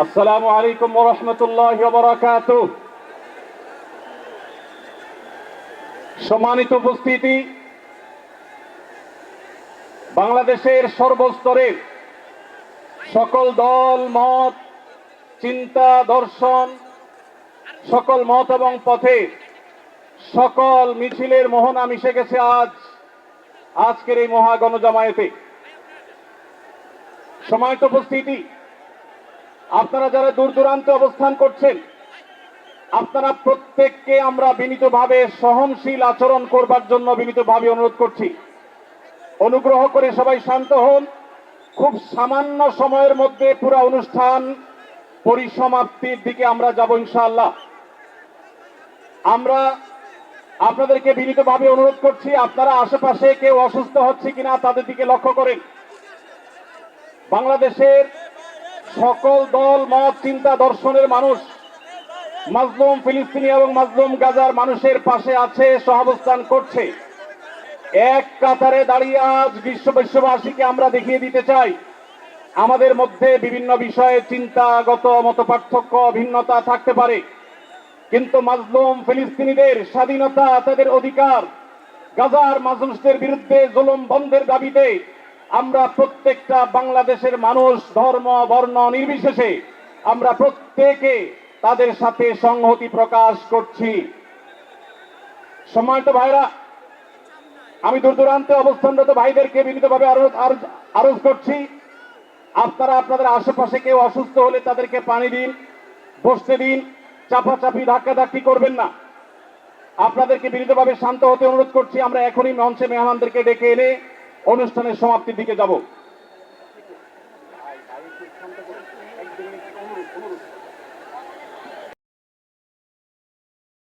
আসসালামু আলাইকুম রহমতুল্লাহ বরাকাত সম্মানিত উপস্থিতি, বাংলাদেশের সর্বস্তরের সকল দল, মত, চিন্তা, দর্শন, সকল মত এবং পথে সকল মিছিলের মোহনা মিশে গেছে আজ, আজকের এই মহা গণজামায়াতে। সময়ত উপস্থিতি আপনারা যারা দূর দূরান্তে অবস্থান করছেন, আপনারা প্রত্যেককে আমরা বিনীতভাবে সহনশীল আচরণ করবার জন্য বিনীতভাবে অনুরোধ করছি। অনুগ্রহ করে সবাই শান্ত হন। খুব সামান্য সময়ের মধ্যে পুরো অনুষ্ঠান পরিসমাপ্তির দিকে আমরা যাব ইনশাআল্লাহ। আমরা আপনাদেরকে বিনীতভাবে অনুরোধ করছি, আপনারা আশেপাশে কেউ অসুস্থ হচ্ছে কিনা তাদের দিকে লক্ষ্য করেন। বাংলাদেশের সকল দল, মত, চিন্তা, দর্শনের মানুষ, মাজলুম ফিলিস্তিনি এবং মাজলুম গাজার মানুষের পাশে আছে, সহাবস্থান করছে। এক কাতারে দাঁড়িয়ে আজ বিশ্ব বিশ্ববাসীকে আমরা দেখিয়ে দিতে চাই, আমাদের মধ্যে বিভিন্ন বিষয়ে চিন্তাগত মত পার্থক্য ভিন্নতা থাকতে পারে। কিন্তু মাজলুম ফিলিস্তিনিদের স্বাধীনতা তাদের অধিকার। গাজার মানুষদের বিরুদ্ধে জুলুম বন্ধের দাবিতে আমরা প্রত্যেকটা বাংলাদেশের মানুষ ধর্ম, বর্ণ নির্বিশেষে আমরা প্রত্যেকে তাদের সাথে সংহতি প্রকাশ করছি। সম্মানিত ভাইরা, আমি দূর দূরান্তে অবস্থানরত ভাইদেরকে বিনীতভাবে আরো- আরো- আরোজ করছি। আপনারা আপনাদের আশেপাশে কেউ অসুস্থ হলে তাদেরকে পানি দিন, বসতে দিন, চাপাচাপি, ধাক্কাধাক্কি করবেন না। আপনাদেরকে বিনীতভাবে শান্ত হতে অনুরোধ করছি। আমরা এখনই মঞ্চে মেহমানদেরকে ডেকে এনে অনুষ্ঠানের সমাপ্তির দিকে যাব।